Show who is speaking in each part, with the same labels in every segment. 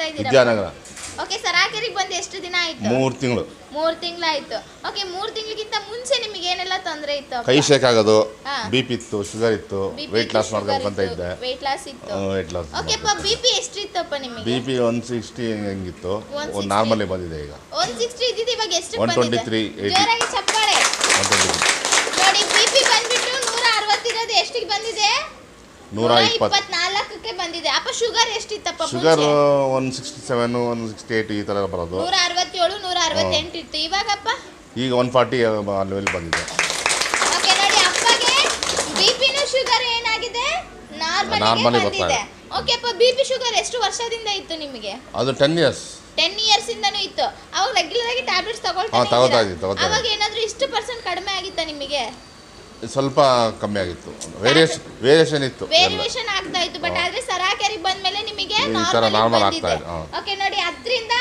Speaker 1: ಓದ್ತಾ ಇದ್ದೀರಾ?
Speaker 2: ವಿದ್ಯಾನಗರ.
Speaker 1: ಓಕೆ ಸರಾಕೆರಿಗೆ ಬಂದು ಎಷ್ಟು ದಿನ ಆಯ್ತು?
Speaker 2: ಮೂರು ತಿಂಗಳು.
Speaker 1: ಮೂರ್ ತಿಂಗಳಾಯ್ತು. ಓಕೆ ಮೂರ್ ತಿಂಗಳಿಗಿಂತ ಮುಂಚೆ ನಿಮಗೆ ಏನೆಲ್ಲ ತೊಂದರೆ ಇತ್ತು
Speaker 2: ಕೈ ಶೇಕ್ ಆಗೋದು
Speaker 1: ಹಾ.
Speaker 2: ಬಿ ಪಿ ಇತ್ತು ಶುಗರ್ ಇತ್ತು ವೆಯ್ಟ್ ಲಾಸ್ ಅಂತ ಇದ್ದೆ.
Speaker 1: ವೆಯ್ಟ್ ಲಾಸ್ ಇತ್ತು.
Speaker 2: ವೆಯ್ಟ್ ಲಾಸ್
Speaker 1: ಓಕೆ ಅಪ್ಪ ಬಿ ಪಿ ಎಷ್ಟಿತ್ತಪ್ಪ ನಿಮಗೆ?
Speaker 2: ಬಿಪಿ ಒನ್ ಸಿಕ್ಸ್ಟಿ ಹೆಂಗಿತ್ತು?
Speaker 1: 160.
Speaker 2: ಒಂದು ನಾರ್ಮಲೇ ಬಂದಿದೆ ಈಗ.
Speaker 1: ಒನ್ ಸಿಕ್ಸ್ಟಿ ಇದ್ದಿದ್ದು ಇವಾಗ ಎಷ್ಟು
Speaker 2: 123, 80.
Speaker 1: ಜೋರಾಗಿ ಚಪ್ಪಾಳೆ.
Speaker 2: ಒನ್
Speaker 1: ನೋಡಿ ಬಿ ಪಿ ಬಂದ್ಬಿಟ್ಟು ನೂರ ಅರವತ್ತಿರೋದು ಎಷ್ಟಿಗೆ ಬಂದಿದೆ?
Speaker 2: ನೂರ ಇಪ್ಪತ್ತು.
Speaker 1: ಇಪ್ಪತ್ನಾಲ್ಕಕ್ಕೆ ಬಂದಿದೆ. ಅಪ್ಪ sugar ಎಷ್ಟಿತ್ತಪ್ಪ
Speaker 2: sugar one sixty seven one sixty eight ಈ ಥರ ಬರೋದು.
Speaker 1: ನೂರ ಅರವತ್ತೇಳು ನೂರ ಅರವತ್ತೆಂಟು ಇತ್ತು ಇವಾಗಪ್ಪ
Speaker 2: ಈಗ ಒನ್ ಫಾರ್ಟಿ ಲೆವೆಲ್ ಬಂದಿದೆ.
Speaker 1: ಓಕೆ ನೋಡಿ ಅಪ್ಪಗೆ ಬಿ ಪಿನೂ ಶುಗರ್ ಏನಾಗಿದೆ? ನಾರ್ಮಲ್
Speaker 2: Normally ಬರ್ತಾ
Speaker 1: ಬಂದಿದೆ. ಓಕೆ ಅಪ್ಪ ಬಿಪಿ ಶುಗರ್ ಎಷ್ಟು ವರ್ಷದಿಂದ ಇತ್ತು ನಿಮಗೆ?
Speaker 2: ಅದು ಟೆನ್ ಇಯರ್ಸ್
Speaker 1: ಟೆನ್ ಇಯರ್ಸ್ ಇಂದನೂ ಇತ್ತು. ಅವಾಗ ರೆಗ್ಯುಲರ್ ಆಗಿ ಟ್ಯಾಬ್ಲೆಟ್ಸ್
Speaker 2: ಹಾ,
Speaker 1: ತಗೊಳ್ತಾ
Speaker 2: ಇದ್ದೆ, ತಗೊಳ್ತಾ
Speaker 1: ಅವಾಗ ಏನಾದ್ರೂ ಇಷ್ಟು ಪರ್ಸೆಂಟ್ ಕಡಿಮೆ ಆಗಿತ್ತಾ ನಿಮಗೆ?
Speaker 2: ಸ್ವಲ್ಪ ಕಮ್ಮಿ ಆಗಿತ್ತು. ವೇರಿಯೇಷನ್ ವೇರಿಯೇಷನ್ ಇತ್ತು.
Speaker 1: ವೇರಿಯೇಷನ್ ಆಗ್ತಾ ಇತ್ತು ಬಟ್ ಆದ್ರೆ ಸರಾಕೆರಿಗೆ ಬಂದ್ಮೇಲೆ ನಿಮಗೆ
Speaker 2: ಈ ಥರ
Speaker 1: ನಾರ್ಮಲ್
Speaker 2: ಆಗ್ತಾ ಇದೆ, ಹಾ.
Speaker 1: ಓಕೆ ನೋಡಿ ಅದರಿಂದ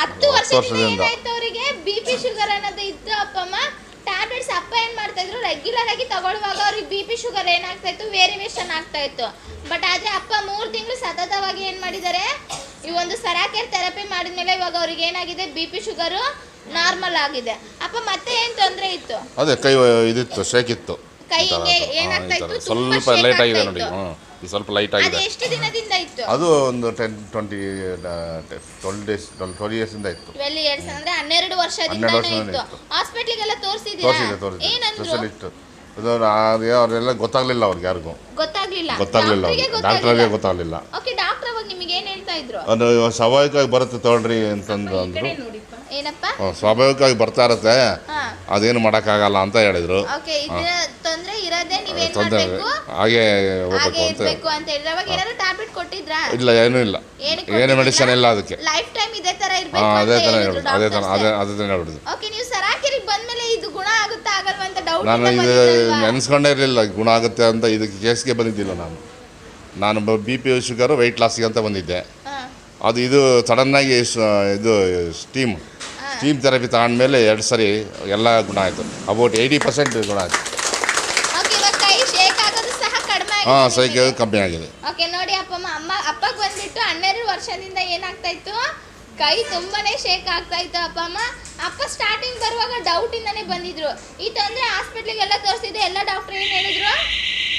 Speaker 1: ಹತ್ತು ವರ್ಷದಿಂದ
Speaker 2: ವರ್ಷದಿಂದ.
Speaker 1: ಏನಾಯ್ತು ಅವರಿಗೆ ಬಿ ಪಿ ಶುಗರ್ ಅನ್ನೋದು ಇತ್ತು ಅಪ್ಪಮ್ಮ ಟ್ಯಾಬ್ಲೆಟ್ಸ್ ಅಪ್ಪ ಏನ್ ಮಾಡ್ತಾ ಇದ್ರು ರೆಗ್ಯುಲರ್ ಆಗಿ ತಗೊಳ್ಳುವಾಗ ಅವ್ರಿಗೆ ಬಿಪಿ ಶುಗರ್ ಏನಾಗ್ತಾ ಇತ್ತು ವೇರಿಯೇಷನ್ ಆಗ್ತಾ ಇತ್ತು. ಬಟ್ ಆದ್ರೆ ಅಪ್ಪ ಮೂರ್ ತಿಂಗಳು ಸತತವಾಗಿ ಏನ್ ಮಾಡಿದ್ದಾರೆ ಈ ಒಂದು ಸರಾಕೇರ್ ಥೆರಪಿ ಮಾಡಿದ್ಮೇಲೆ ಇವಾಗ ಅವ್ರಿಗೆ ಏನಾಗಿದೆ ಬಿಪಿ ಶುಗರು ನಾರ್ಮಲ್ ಆಗಿದೆ. ಅಪ್ಪ ಮತ್ತೆ ಏನ್ ತೊಂದರೆ ಇತ್ತು?
Speaker 2: ಅದೇ ಕೈ ಇದಿತ್ತು ಶೇಕ್ ಇತ್ತು.
Speaker 1: ಕೈ ಹಿಂಗೆ ಏನಾಗ್ತಾ. ಇತ್ತು? ತುಂಬಾ
Speaker 2: ಸ್ವಲ್ಪ
Speaker 1: shake
Speaker 2: ಲೈಟ್ ಆಗಿದೆ
Speaker 1: ಆಗ್ತಾ
Speaker 2: ನೋಡಿ.
Speaker 1: ಇತ್ತು.
Speaker 2: ಹ್ಞೂ ಇದು ಸ್ವಲ್ಪ ಲೈಟ್
Speaker 1: ಅದು
Speaker 2: ಆಗಿದೆ.
Speaker 1: ಎಷ್ಟು ದಿನದಿಂದ ಇತ್ತು?
Speaker 2: ಅದು ಒಂದು ten twenty twelve days twelve twelve ಇಯರ್ಸಿಂದ ಇತ್ತು.
Speaker 1: ಟ್ವೆಲ್ ಇಯರ್ಸ್ ಅಂದ್ರೆ ಹನ್ನೆರಡು
Speaker 2: ಹನ್ನೆರಡು
Speaker 1: ಇತ್ತು.
Speaker 2: ಇತ್ತು.
Speaker 1: ಹಾಸ್ಪಿಟ್ಲಿಗೆಲ್ಲ ತೋರಿಸಿದೀರಾ
Speaker 2: ತೋರಿಸಿದೆ ತೋರಿಸಿದೆ.
Speaker 1: ಏನಂದ್ರು?
Speaker 2: ಸ್ಪೆಷಲಿಸ್ಟ್ ಇದು ಅವರೆಲ್ಲ ಗೊತ್ತಾಗ್ಲಿಲ್ಲ ಅವ್ರಿಗೆ ಯಾರಿಗೂ.
Speaker 1: ಗೊತ್ತಾಗ್ಲಿಲ್ಲ.
Speaker 2: ಗೊತ್ತಾಗ್ಲಿಲ್ಲ ಅವ್ರಿಗೆ. ಡಾಕ್ಟ್ರಿಗೆ ಗೊತ್ತಾಗ್ಲಿಲ್ಲ.
Speaker 1: ಓಕೆ ಡಾಕ್ಟರ್ ಅವಾಗ ನಿಮಗೆ ಏನು ಹೇಳ್ತಾ ಇದ್ರು?
Speaker 2: ಅದು ಸ್ವಾಭಾವಿಕವಾಗಿ ಬರುತ್ತೆ ತಗೊಳ್ರಿ ಅಂತಂದು ಅಂದ್ರು.
Speaker 1: ಏನಪ್ಪ?
Speaker 2: ಸ್ವಾಭಾವಿಕವಾಗಿ ಬರ್ತಾ ಇರುತ್ತೆ. ಅದೇನು ಮಾಡೋಕ್ಕಾಗಲ್ಲ ಅಂತ ಹೇಳಿದ್ರು.
Speaker 1: ಓಕೆ ಇದ್ರ ತೊಂದ್ರೆ ಇರೋದೇ ನೀವೇನ್
Speaker 2: ತೊಂದರೆ
Speaker 1: ಮಾಡ್ಬೇಕು?
Speaker 2: ಹಾಗೆ
Speaker 1: ಹಾಗೆ
Speaker 2: ಹೋಗ್ಬೇಕು ಅಂತ
Speaker 1: ಇರ್ಬೇಕು ಅಂತ ಹೇಳಿದ್ರೆ. ಅವಾಗ ಏನಾದ್ರು ಟ್ಯಾಬ್ಲೆಟ್ ಕೊಟ್ಟಿದ್ರಾ?
Speaker 2: ಇಲ್ಲ ಏನೂ ಇಲ್ಲ. ಏನು ಮೆಡಿಸನ್ ಇಲ್ಲ ಅದಕ್ಕೆ.
Speaker 1: ಲೈಫ್ ಟೈಮ್ ಇದೇ ತರ
Speaker 2: ಹಾಂ
Speaker 1: ಇರ್ಬೇಕು
Speaker 2: ಅದೇ
Speaker 1: ತರ
Speaker 2: ಥರ
Speaker 1: ಹೇಳಿದ್ರು
Speaker 2: ಅದೇ ಥರ
Speaker 1: doctors.
Speaker 2: ಅದೇ ಅದೇ ಥರ ಹೇಳುದು
Speaker 1: ಓಕೆ ನೀವು ಸರಾಕೆರಿಗೆ ಬಂದ್ಮೇಲೆ ಇದು ಗುಣ ಆಗುತ್ತಾ ಆಗಲ್ವಾ ಅಂತ ಡೌಟ್
Speaker 2: ನಾನು ಇದು ನೆನೆಸ್ಕೊಂಡೇ ಇರಲಿಲ್ಲ ಗುಣ ಆಗುತ್ತೆ ಅಂತ ಇದಕ್ಕೆ ಕೇಸ್ಗೆ ಬಂದಿದ್ದಿಲ್ಲ ನಾನು. ನಾನು ಬಿ ಪಿ ಶುಗರು ವೆಯ್ಟ್ ಲಾಸ್ಗೆ ಅಂತ ಬಂದಿದ್ದೆ. ಅದು ಇದು ಸಡನ್ನಾಗಿ ಇದು ಸ್ಟೀಮ್ ಸ್ಟೀಮ್ ಥೆರಪಿ ತಗೊಂಡ್ಮೇಲೆ ಎರಡು ಸರಿ ಎಲ್ಲ ಗುಣ ಆಯಿತು. ಅಬೌಟ್ ಏಯ್ಟಿ ಪರ್ಸೆಂಟ್ ಗುಣ ಆಯಿತು.
Speaker 1: Okay, ಇವಾಗ ಕೈ ಶೇಕ್ ಆಗೋದು ಸಹ ಕಡಿಮೆ
Speaker 2: ಹಾಂ
Speaker 1: ಸೈಕಲ್.
Speaker 2: ಕಮ್ಮಿ ಆಗಿದೆ.
Speaker 1: ಓಕೆ ನೋಡಿ ಅಪ್ಪಮ್ಮ ಅಮ್ಮ ಅಪ್ಪಗೆ ಬಂದ್ಬಿಟ್ಟು ಹನ್ನೆರಡು ವರ್ಷದಿಂದ ಏನಾಗ್ತಾ ಇತ್ತು ಕೈ ತುಂಬಾನೇ ಶೇಕ್ ಆಗ್ತಾ ಇತ್ತು ಅಪ್ಪ ಅಮ್ಮ ಅಪ್ಪ ಸ್ಟಾರ್ಟಿಂಗ್ ಬರುವಾಗ ಡೌಟ್ ಇಂದಾನೆ ಬಂದಿದ್ರು. ಈ ತೊಂದ್ರೆ ಹಾಸ್ಪಿಟ್ಲಿಗೆಲ್ಲ ತೋರಿಸಿದೆ ಎಲ್ಲ ಡಾಕ್ಟರ್ ಏನು ಹೇಳಿದ್ರು?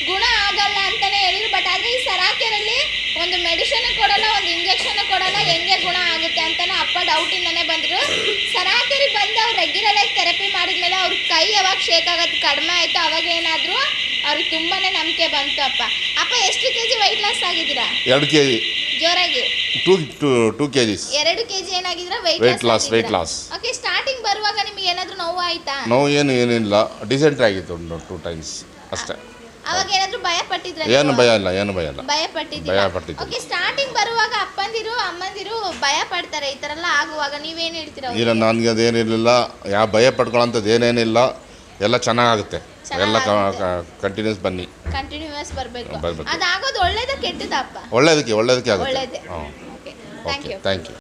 Speaker 1: ಗುಣ ಆಗಲ್ಲ ಅಂತಾನೆ ಹೇಳಿದ್ರು. ಬಟ್ ಆದ್ರೆ ಈ ಸರಾಕೆರಲ್ಲಿ ಒಂದು ಮೆಡಿಸಿನ್ ಕೊಡಲ್ಲ ಒಂದು ಇಂಜೆಕ್ಷನ್ ಕೊಡಲ್ಲ. ಅಂತಾನೆ ಬಂದರು. ಸರಾಸರಿ ಬಂದು ಅವ್ರು ರೆಗ್ಯುಲರ್ ಆಗಿ ಥೆರಪಿ ಮಾಡಿದ್ಮೇಲೆ ಅವ್ರ ಕೈ ಯಾವಾಗ ಶೇಕ್ ಆಗೋದು ಕಡಿಮೆ ಆಯಿತು ಅವಾಗ ಏನಾದ್ರು ಅವ್ರಿಗೆ ತುಂಬಾನೇ ನಂಬಿಕೆ ಬಂತು ಅಪ್ಪ. ಅಪ್ಪ ಎಷ್ಟು ಕೆಜಿ ವೈಟ್ ಲಾಸ್ ಆಗಿದ್ದೀರಾ?
Speaker 2: ಎರಡು ಕೆ ಜಿ
Speaker 1: ಜೋರಾಗಿ.
Speaker 2: Two to two K Gs
Speaker 1: ಎರಡು ಕೆಜಿ ಏನಾಗಿದ್ರ
Speaker 2: Weight
Speaker 1: weight
Speaker 2: loss, weight loss.
Speaker 1: Okay starting ಬರುವಾಗ ನಿಮಗೆ ಏನಾದ್ರು ನೋವು ಆಯ್ತಾ?
Speaker 2: ನೋವು ಏನು ಏನಿಲ್ಲ. ಡಿಸೆಂಟ್ರಿ ಆಗಿತ್ತು ಒಂದು ಟೂ ಟೈಮ್ಸ್ ಅಷ್ಟೇ.
Speaker 1: ಅವಾಗ ಏನಾದ್ರು ಭಯ ಪಟ್ಟಿದ್ರ
Speaker 2: ಏನು ಭಯ ಇಲ್ಲ ಏನು ಭಯ ಇಲ್ಲ.
Speaker 1: ಭಯ
Speaker 2: ಭಯ.
Speaker 1: ಓಕೆ ಸ್ಟಾರ್ಟಿಂಗ್ ಬರುವಾಗ ಅಪ್ಪಂದಿರು ಅಮ್ಮಂದಿರು ಭಯ ಪಡ್ತಾರೆ ಈ ತರ ಎಲ್ಲ ಆಗುವಾಗ ನೀವೇನ್ ಹೇಳ್ತೀರಾ
Speaker 2: ಇಲ್ಲ ನನಗೆ ಅದೇನಿರಲಿಲ್ಲ ಯಾವ ಭಯ ಪಡ್ಕೊಳ್ಳೋಂಥದ್ದು ಏನೇನಿಲ್ಲ ಎಲ್ಲ ಚೆನ್ನಾಗಾಗುತ್ತೆ. ಎಲ್ಲ ಕಂಟಿನ್ಯೂಸ್ ಬನ್ನಿ.
Speaker 1: ಕಂಟಿನ್ಯೂಸ್ ಬರಬೇಕು.
Speaker 2: ಬರ್ಬೇಕು.
Speaker 1: ಅದಾಗೋದು ಒಳ್ಳೇದ ಕೆಟ್ಟದ ಅಪ್ಪ?
Speaker 2: ಒಳ್ಳೇದಕ್ಕೆ ಒಳ್ಳೇದಕ್ಕೆ ಆಗುತ್ತೆ.
Speaker 1: ಒಳ್ಳೇದೇ.
Speaker 2: ಹಾಂ
Speaker 1: okay thank
Speaker 2: okay
Speaker 1: you
Speaker 2: thank you